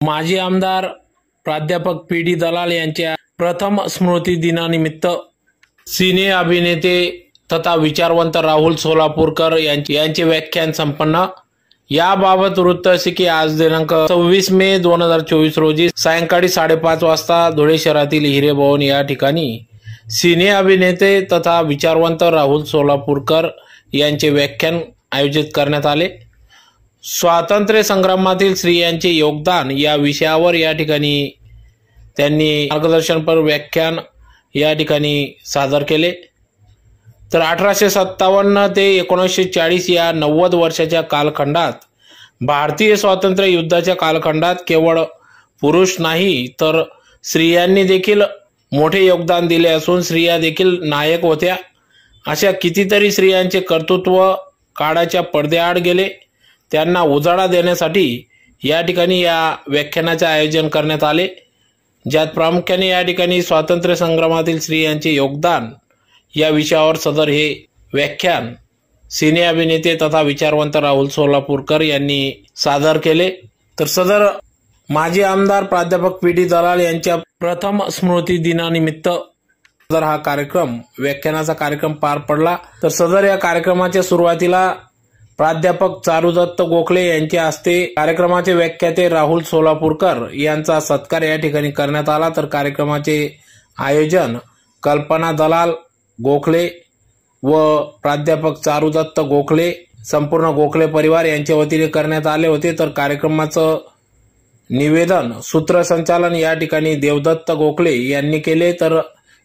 माजी आमदार प्राध्यापक पी डी दलाल यांच्या प्रथम स्मृती दिनानिमित्त सिने अभिनेते तथा विचारवंत राहुल सोलापूरकर यांचे यांचे व्याख्यान संपन्न. याबाबत वृत्त असे की आज दिनांक सव्वीस मे दोन हजार चोवीस रोजी सायंकाळी साडेपाच वाजता धुळे शहरातील हिरे भवन या ठिकाणी सिने अभिनेते तथा विचारवंत राहुल सोलापूरकर यांचे व्याख्यान आयोजित करण्यात आले. स्वातंत्र्य संग्रामातील स्त्रियांचे योगदान या विषयावर या ठिकाणी त्यांनी मार्गदर्शनपर व्याख्यान या ठिकाणी सादर केले. तर अठराशे सत्तावन्न ते एकोणीसशे चाळीस या नव्वद वर्षाच्या कालखंडात भारतीय स्वातंत्र्य युद्धाच्या कालखंडात केवळ पुरुष नाही तर स्त्रियांनी देखील मोठे योगदान दिले असून स्त्रिया देखील नायक होत्या. अशा कितीतरी स्त्रियांचे कर्तृत्व काळाच्या पडद्याआड गेले. त्यांना उजाळा देण्यासाठी या ठिकाणी या व्याख्यानाचे आयोजन करण्यात आले. ज्यात प्रामुख्याने या ठिकाणी स्वातंत्र्य संग्रामातील स्त्रियांचे योगदान या विषयावर सदर हे व्याख्यान सिने अभिनेते तथा विचारवंत राहुल सोलापूरकर यांनी सादर केले. तर सदर माजी आमदार प्राध्यापक पी डी दलाल यांच्या प्रथम स्मृती दिनानिमित्त सदर हा कार्यक्रम व्याख्यानाचा कार्यक्रम पार पडला. तर सदर या कार्यक्रमाच्या सुरुवातीला प्राध्यापक चारुदत्त गोखले यांच्या हस्ते कार्यक्रमाचे व्याख्याते राहुल सोलापूरकर यांचा सत्कार या ठिकाणी करण्यात आला. तर कार्यक्रमाचे आयोजन कल्पना दलाल गोखले व प्राध्यापक चारुदत्त गोखले संपूर्ण गोखले परिवार यांच्या वतीने करण्यात आले होते. तर कार्यक्रमाचं निवेदन सूत्रसंचालन या ठिकाणी देवदत्त गोखले यांनी केले. तर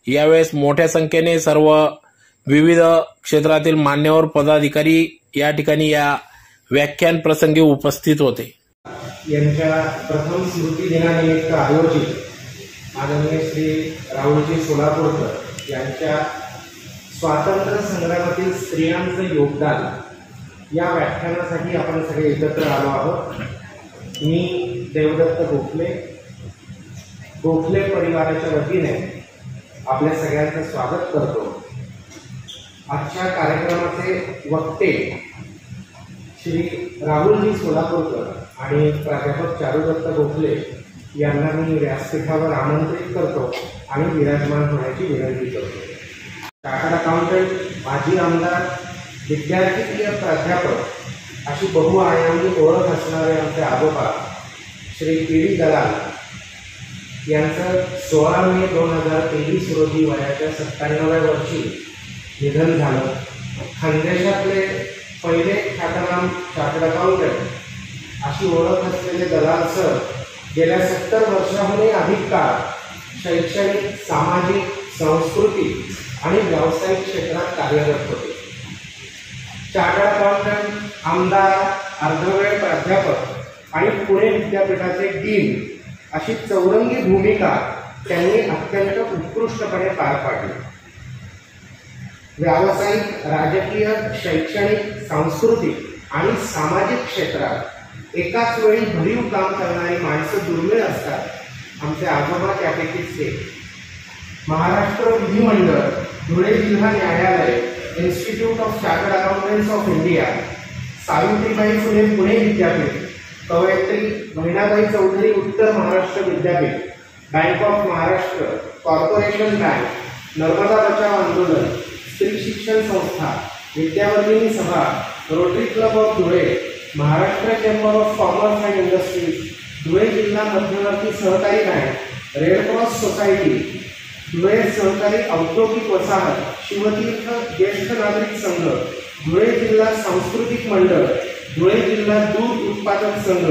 यावेळेस मोठ्या संख्येने सर्व विविध क्षेत्रातील मान्यवर पदाधिकारी या ठिकाणी या व्याख्यान प्रसंगी उपस्थित होते. यांच्या प्रथम स्मृती दिनानिमित्त आयोजित माननीय श्री राहुलजी सोलापूरकर यांच्या स्वातंत्र्य संग्रामातील स्त्रियांचं योगदान या व्याख्यानासाठी आपण सगळे एकत्र आलो आहोत. मी देवदत्त गोखले गोखले परिवाराच्या वतीने आपल्या सगळ्यांचं स्वागत करतो. आजच्या कार्यक्रमाचे वक्ते श्री राहुलजी सोलापूरकर आणि प्राध्यापक चारुदत्त गोखले यांना मी व्यासपीठावर आमंत्रित करतो आणि विराजमान होण्याची विनंती करतो. चार्टर्ड अकाउंटंट माजी आमदार विद्यार्थीय प्राध्यापक अशी बहुआयामी ओळख असणारे आमचे आजोबा श्री पी डी दलाल यांचं सोळा मे दोन हजार तेवीस रोजी वयाच्या सत्त्याण्णव्या वर्षी निधन झालं. खानदेशातले पहिले ख्यातनाम चार्टर्ड अशी ओळख असलेले दलाल सर गेल्या सत्तर वर्षाहूनही अधिक काळ शैक्षणिक सामाजिक सांस्कृतिक आणि व्यावसायिक क्षेत्रात कार्यरत होते. चार्टर्ड अकाउंटंट आमदार अर्धवेळ प्राध्यापक आणि पुणे विद्यापीठाचे डीन अशी चौरंगी भूमिका त्यांनी अत्यंत उत्कृष्टपणे पार पाडली. व्यावसायिक राजकीय शैक्षणिक सांस्कृतिक आणि सामाजिक क्षेत्रात एकाच वेळी भरीव काम करणारी माणसं दुर्मिळ असतात. आमचे आजोबा त्यापैकीच ते. महाराष्ट्र विधिमंडळ धुळे जिल्हा न्यायालय institute of chartered accountants of India Savitribai Phule Pune विद्यापीठ कवयित्री महिनाबाई चौधरी उत्तर महाराष्ट्र विद्यापीठ bank of Maharashtra corporation bank Narmada Bachao Andolan स्त्री शिक्षण संस्था विद्यावर्धिनी सभा Rotary club of Dhule Maharashtra chamber of commerce and industries Dhule जिल्हा मध्यवर्ती सहकारी bank red cross society Dhule सहकारी औद्योगिक वसाहत शिवतीर्थ ज्येष्ठ नागरिक संघ धुळे जिल्हा सांस्कृतिक मंडळ धुळे जिल्हा दूध उत्पादक संघ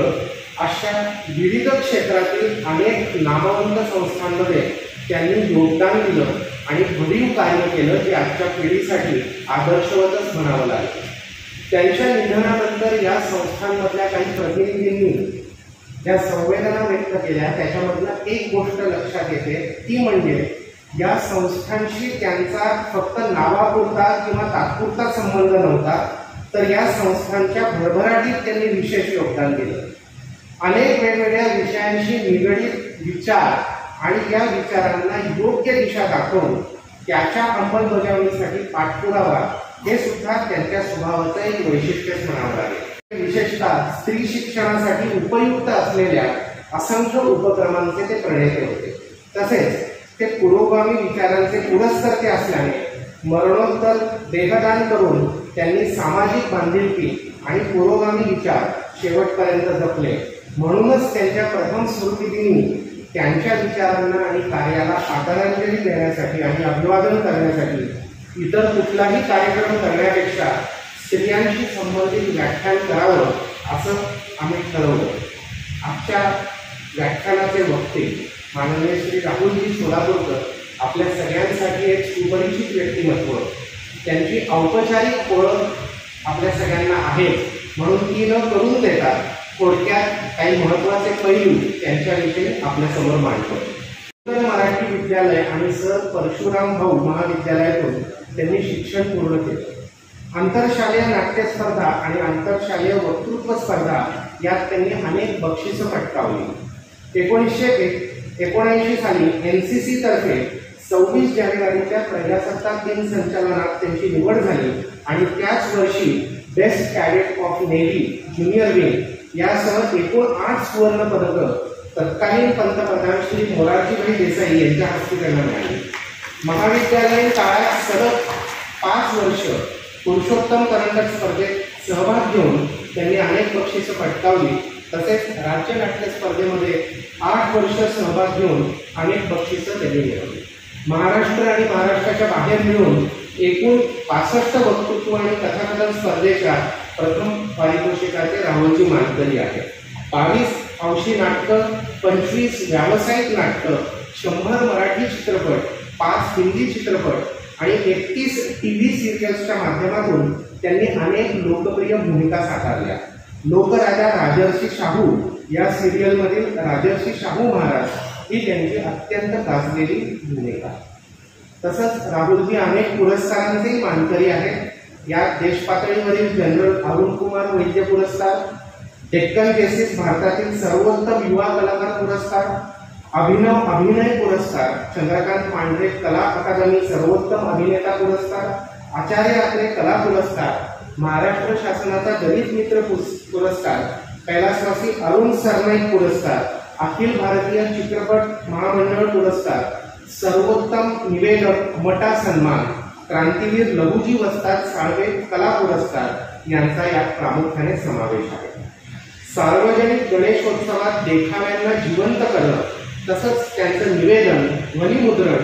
अशा विविध क्षेत्रातील अनेक नामवंत संस्थांमध्ये त्यांनी योगदान दिलं. आणि भरीव कार्य केलं जे आजच्या पिढीसाठी आदर्शवतच म्हणावं लागेल. त्यांच्या निधनानंतर या संस्थांमधल्या काही प्रतिनिधींनी ज्या संवेदना व्यक्त केल्या. त्याच्यामधला एक गोष्ट लक्षात येते. ती म्हणजे या संस्थांशी त्यांचा फक्त नावापुरता किंवा तात्पुरता संबंध नव्हता तर या संस्थांच्या भरभराटीत त्यांनी विशेष योगदान दिलं. अनेक वेगवेगळ्या विषयांशी निगडीत विचार आणि या विचारांना योग्य दिशा दाखवून त्याच्या अंमलबजावणीसाठी पाठपुरावा हे सुद्धा त्यांच्या स्वभावाचं एक वैशिष्ट्यच म्हणावं लागेल. विशेषतः स्त्री शिक्षणासाठी उपयुक्त असलेल्या असंख्य उपक्रमांचे ते प्रणेते होते. तसेच ते पुरोगामी विचारांचे पुरस्कर्ते असल्याने मरणोत्तर देहदान करून त्यांनी सामाजिक बांधिलकी आणि पुरोगामी विचार शेवटपर्यंत जपले. म्हणूनच त्यांच्या प्रथम स्मृतिदिनी त्यांच्या विचारांना आणि कार्याला आदरांजली देण्यासाठी आणि अभिवादन करण्यासाठी इतर कुठलाही कार्यक्रम करण्यापेक्षा स्त्रियांशी संबंधित व्याख्यान करावं असं आम्ही ठरवलं. आजच्या व्याख्यानाचे वक्ते माननीय श्री राहुलजी सोलापूरकर आपल्या सगळ्यांसाठी एक सुपरिचित व्यक्तिमत्व. त्यांची औपचारिक ओळख आपल्या सगळ्यांना आहे म्हणून ती न करून देतात थोडक्यात काही महत्त्वाचे पैलू त्यांच्याविषयी आपल्यासमोर मांडतो. उत्तर मराठी विद्यालय आणि सर परशुराम भाऊ महाविद्यालयातून त्यांनी शिक्षण पूर्ण केलं. आंतरशालेय नाट्य स्पर्धा आणि आंतरशालेय वक्तृत्व स्पर्धा यात त्यांनी अनेक बक्षिसं पटकावली. एकोणीसशे एकोणऐंशी साली एन सी सी तर्फे सव्वीस जानेवारीच्या प्रजासत्ताक दिन संचालनात त्यांची निवड झाली आणि त्याच वर्षी best cadet of navy junior wing यासह एकूण आठ सुवर्ण पदक तत्कालीन पंतप्रधान श्री मोरारजीभाई देसाई यांच्या हस्ते त्यांना मिळाले महाविद्यालयीन काळात सलग पाच वर्ष पुरुषोत्तम करंडक स्पर्धेत सहभाग घेऊन त्यांनी अनेक बक्षिसं पटकावली. तसेच राज्य नाट्य स्पर्धेमध्ये आठ वर्ष सहभाग घेऊन अनेक बक्षिसं त्यांनी मिळवली. महाराष्ट्र आणि महाराष्ट्राच्या बाहेर मिळून एकूण पासष्ट वक्तृत्व आणि कथाकथन स्पर्धेच्या प्रथम पारितोषिकाचे राहुलजी मानकरी आहे बावीस अंशी नाटकं पंचवीस व्यावसायिक नाटकं शंभर मराठी चित्रपट पाच हिंदी चित्रपट आणि एकतीस टी व्ही सिरियल्सच्या माध्यमातून त्यांनी अनेक लोकप्रिय भूमिका साकारल्या. लोकराजा राजर्षी शाहू या सिरियलमधील राजर्षी शाहू महाराज ही त्यांची अत्यंत गाजलेली भूमिका. तसंच राहुलजी अनेक पुरस्कारांचेही मानकरी आहेत. या देश पातळीवरील जनरल अरुण कुमार वैद्य पुरस्कार डेक्कन केसेस भारतातील सर्वोत्तम युवा कलाकार पुरस्कार अभिनव अभिनय पुरस्कार चंद्रकांत पांढरे कला अकादमी सर्वोत्तम अभिनेता पुरस्कार आचार्य आत्रे कला पुरस्कार महाराष्ट्र शासनाचा दलित मित्र पुरस्कार कैलासवासी अरुण सरनाईक पुरस्कार अखिल भारतीय चित्रपट महामंडळ पुरस्कार सर्वोत्तम निवेदक मटा सन्मान क्रांतीवीर लघुजी वस्ताद साळवे कला पुरस्कार यांचा यात प्रामुख्याने समावेश आहे. सार्वजनिक गणेशोत्सवात देखाव्यांना जिवंत करणं तसंच त्यांचं निवेदन ध्वनिमुद्रण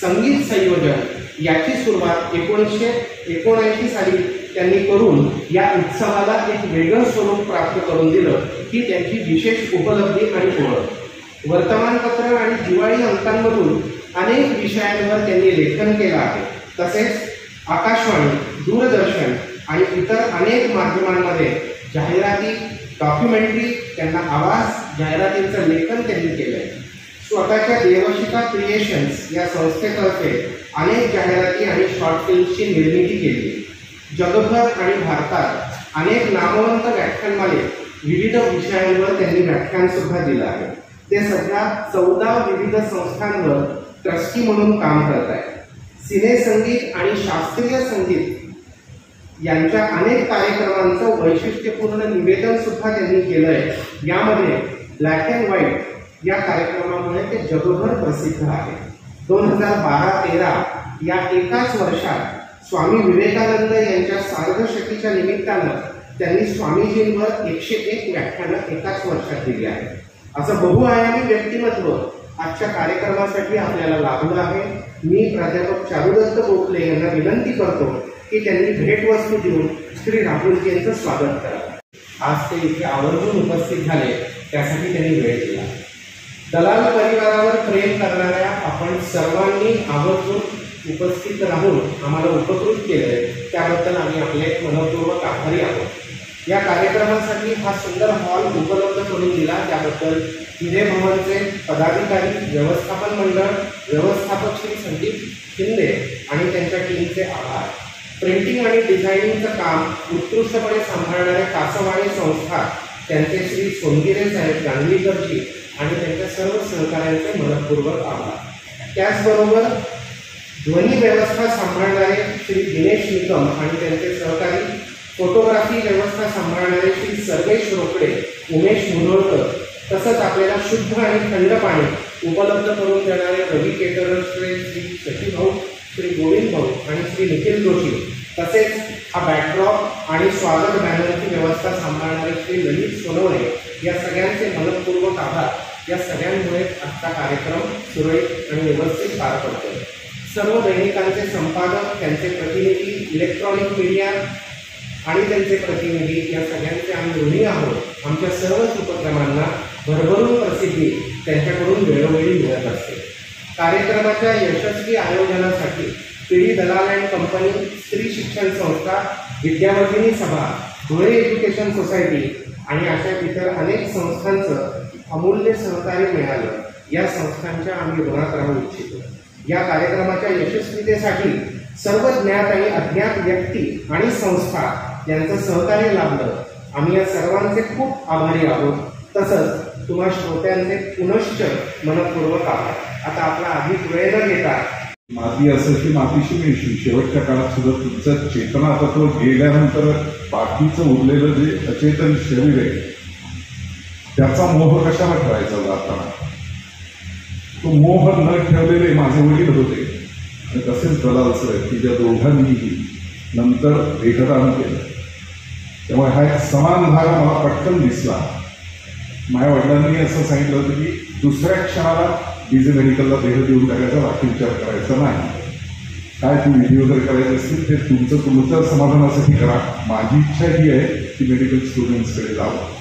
संगीत संयोजन याची सुरुवात एकोणीसशे एकोणऐंशी साली त्यांनी करून या उत्सवाला एक वेगळं स्वरूप प्राप्त करून दिलं ही त्यांची विशेष उपलब्धी आणि ओळख. वर्तमानपत्र आणि दिवाळी अंकांमधून अनेक विषयांवर त्यांनी लेखन केलं आहे. तसेच आकाशवाणी दूरदर्शन आणि इतर अनेक माध्यमांमध्ये जाहिराती डॉक्युमेंटरी त्यांना आवाज जाहिरातींचं लेखन त्यांनी केलं आहे स्वतःच्या देवशिका क्रिएशन्स या संस्थेतर्फे अनेक जाहिराती आणि शॉर्ट फिल्मची निर्मिती केली. जगभर आणि भारतात अनेक नामवंत व्याख्यानमाले विविध विषयांवर त्यांनी व्याख्यानसुद्धा दिलं आहे. ते सध्या चौदा विविध संस्थांवर ट्रस्टी म्हणून काम करत आहे सिने संगीत आणि शास्त्रीय संगीत यांच्या अनेक कार्यक्रमांचं वैशिष्ट्यपूर्ण निवेदन सुद्धा त्यांनी आहे यामध्ये ब्लॅक अँड व्हाईट या कार्यक्रमामुळे ते जगभर प्रसिद्ध आहे दोन हजार बारा तेरा या एकाच वर्षात स्वामी विवेकानंद यांच्या सार्धशतीच्या निमित्तानं त्यांनी स्वामीजींवर एकशे एक व्याख्यानं एकाच वर्षात दिली आहे असं बहुआयामी व्यक्तिमत्व आजच्या कार्यक्रमासाठी आपल्याला लाभलं आहे. मी प्राध्यापक चारुदत्त गोखले यांना विनंती करतो की त्यांनी भेटवस्तू देऊन श्री राहुलजी यांचं स्वागत करा. आज ते इथे आवर्जून उपस्थित झाले त्यासाठी त्यांनी वेळ दिला. दलाल परिवारावर प्रेम करणाऱ्या आपण सर्वांनी आवर्जून उपस्थित राहून आम्हाला उपकृत केलंय. त्याबद्दल आम्ही आपले मनपूर्वक आभारी आहोत. या कार्यक्रमासाठी हा सुंदर हॉल उपलब्ध करून दिला. त्याबद्दल हिरे भवनचे पदाधिकारी व्यवस्थापन मंडळ व्यवस्थापक श्री संदीप शिंदे आणि त्यांच्या टीमचे आभार. प्रिंटिंग आणि डिझायनिंगचं काम उत्कृष्टपणे सांभाळणाऱ्या कासवाणी संस्था त्यांचे श्री सोनगिरे साहेब गांधीकरजी आणि त्यांच्या सर्व सहकाऱ्यांचे मनपूर्वक आभार. त्याचबरोबर ध्वनी व्यवस्था सांभाळणारे श्री दिनेश निकम आणि त्यांचे सहकारी फोटोग्राफी व्यवस्था सांभाळणारे श्री सर्वेश रोकडे उमेश मुनोळकर तसंच आपल्याला शुद्ध आणि थंड पाणी उपलब्ध करून देणारे रवी केटरर्सचे श्री शशी भाऊ श्री गोविंद भाऊ आणि श्री निखिल जोशी तसेच हा बॅकड्रॉप आणि स्वागत बॅनरची व्यवस्था सांभाळणारे श्री ललित सोनवणे या सगळ्यांचे मनपूर्वक आभार. या सगळ्यांमुळेच आजचा कार्यक्रम सुरळीत आणि व्यवस्थित पार पडतो सर्व दैनिकांचे संपादक त्यांचे प्रतिनिधी इलेक्ट्रॉनिक मीडिया आणि त्यांचे प्रतिनिधी या सगळ्यांचे आम्ही ऋणी आहोत. आमच्या सर्वच उपक्रमांना भरभरून प्रसिद्धी त्यांच्याकडून वेळोवेळी मिळत असते. कार्यक्रमाच्या यशस्वी आयोजनासाठी पिढी दलाल अँड कंपनी स्त्री शिक्षण संस्था विद्यावर्धिनी सभा धुळे एज्युकेशन सोसायटी आणि अशा इतर अनेक संस्थांचं अमूल्य सहकार्य मिळालं. या संस्थांच्या आम्ही ऋणात राहू इच्छितो. या कार्यक्रमाच्या यशस्वीतेसाठी सर्व ज्ञात आणि अज्ञात व्यक्ती आणि संस्था यांचं सहकार्य लाभलं. आम्ही या सर्वांचे खूप आभारी आहोत. तसंच तुम्हा श्रोत्यांचे पुनश्च मनपूर्वक आभार. आता आपला अधिक वेळ न घेता माती असं की मातीशी मिळशील शेवटच्या काळात सुद्धा तुमचं चेतना तत्व गेल्यानंतर बाकीचं उरलेलं जे अचेतन शरीर आहे त्याचा मोह कशाला ठेवायचा जाताना तो मोह न ठेवलेले माझे वडील होते. आणि तसेच दलाल सर की ज्या दोघांनीही नंतर भेटदान केलं. त्यामुळे हा एक समान भाग मला पटकन दिसला. माझ्या वडिलांनी असं सांगितलं होतं की दुसऱ्या क्षणाला डीजे मेडिकलला देह देऊन टाकायचा बाकी विचार करायचा नाही. काय तू विधी वगैरे करायचे असतील ते तुमचं तुमचं समाधानासाठी करा. माझी इच्छा ही आहे की मेडिकल स्टुडंट्सकडे जावं.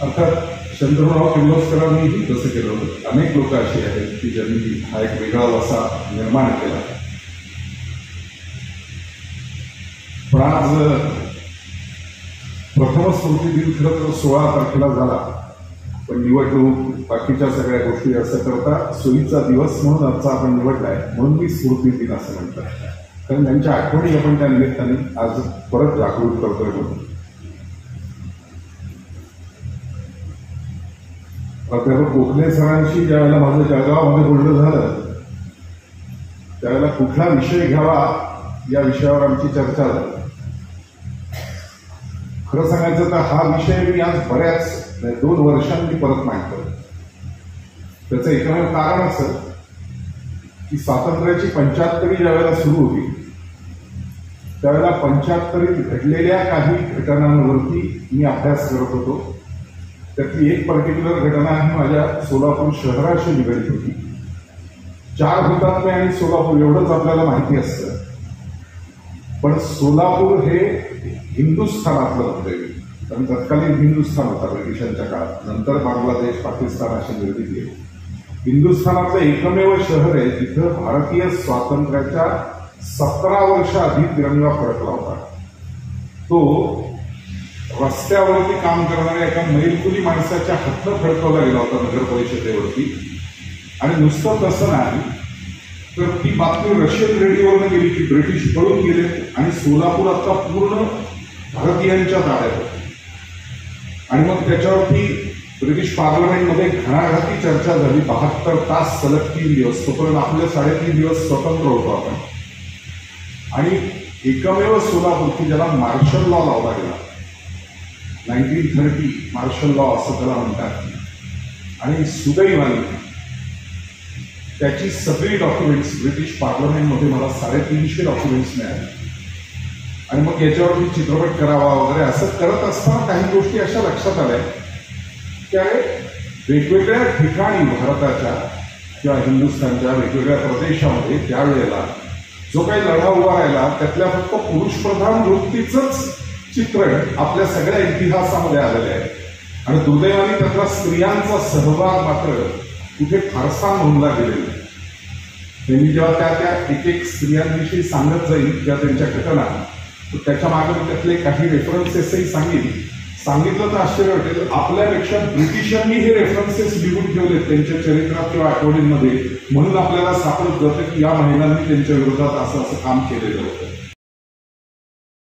अर्थात चंद्रराव किर्लोस्करांनीही तसं केलं होतं. अनेक लोक अशी आहेत की ज्यांनी हा एक वेगळा वसा निर्माण केला. पण आज प्रथमच स्मृती दिन खरं तर सोळा तारखेला झाला. पण निवडणूक बाकीच्या सगळ्या गोष्टी असं करता सोयीचा दिवस म्हणून आजचा आपण निवडलाय म्हणून मी स्मृती दिन असं म्हणतात कारण त्यांच्या आठवणी आपण त्या निमित्ताने आज परत जागृत करतोय म्हणून. प्राध्यापक गोखले सरांशी ज्यावेळेला माझं जळगावमध्ये बोलणं झालं त्यावेळेला कुठला विषय घ्यावा या विषयावर आमची चर्चा झाली. खरं सांगायचं तर हा विषय मी आज बऱ्याच म्हणजे दोन वर्षांनी परत मांडतो त्याचं एकमेव कारण असं की स्वातंत्र्याची पंच्याहत्तरी ज्यावेळेला सुरू होती त्यावेळेला पंच्याहत्तरीत घडलेल्या काही घटनांवरती मी अभ्यास करत होतो. त्यातली एक पर्टिक्युलर घटना ही माझ्या सोलापूर शहराशी निगडीत होती. चार हुतात्मे आणि सोलापूर एवढंच आपल्याला माहिती असतं. पण सोलापूर हे हिंदुस्थानातलं होते. कारण तत्कालीन हिंदुस्थान होता ब्रिटिशांच्या काळात. नंतर बांगलादेश पाकिस्तान अशी निर्मिती आहे हिंदुस्थानातलं एकमेव शहर आहे जिथं भारतीय स्वातंत्र्याच्या सतरा वर्ष आधी तिरंगा फडकला होता. तो रस्त्यावरती काम करणाऱ्या एका मैलकुली माणसाच्या हातनं फडकवला गेला होता नगर परिषदेवरती आणि नुसतं तसं नाही तर ती बातमी रशियन रेडिओवर गेली की ब्रिटिश पळून गेले आणि सोलापूर आता पूर्ण भारतीयांच्या ताब्यात आणि मग त्याच्यावरती ब्रिटिश पार्लमेंटमध्ये घणाघाती चर्चा झाली. बहात्तर तास सलग तीन दिवस तोपर्यंत आपले साडेतीन दिवस स्वतंत्र होतो आपण. आणि एकमेव सोलापूर की ज्याला मार्शल लॉ लावला गेला. नाईन्टीन थर्टी मार्शल लॉ असं त्याला म्हणतात. आणि सुदैवाने त्याची सगळी डॉक्युमेंट्स ब्रिटिश पार्लमेंटमध्ये मला साडेतीनशे डॉक्युमेंट्स मिळाले. आणि मग याच्यावरती चित्रपट करावा वगैरे असं करत असताना काही गोष्टी अशा लक्षात आल्या की अरे वेगवेगळ्या ठिकाणी भारताच्या किंवा हिंदुस्थानच्या वेगवेगळ्या प्रदेशामध्ये त्यावेळेला जो काही लढा उभा राहिला त्यातल्या फक्त पुरुषप्रधान वृत्तीचंच चित्रण आपल्या सगळ्या इतिहासामध्ये आलेलं आहे. आणि दुर्दैवाने त्यातला स्त्रियांचा सहभाग मात्र तिथे फारसा नोंदला गेलेला त्यांनी जेव्हा त्या त्या एक एक स्त्रियांविषयी सांगत जाईल किंवा त्यांच्या घटना तर त्याच्यामागे त्यातले काही रेफरन्सेसही सांगेल सांगितलं तर आश्चर्य वाटेल. आपल्यापेक्षा ब्रिटिशांनी हे रेफरन्सेस लिहून ठेवले त्यांच्या चरित्रात किंवा आठवणींमध्ये. म्हणून आपल्याला सापडत जातं की या महिलांनी त्यांच्या विरोधात असं असं काम केलेलं होतं.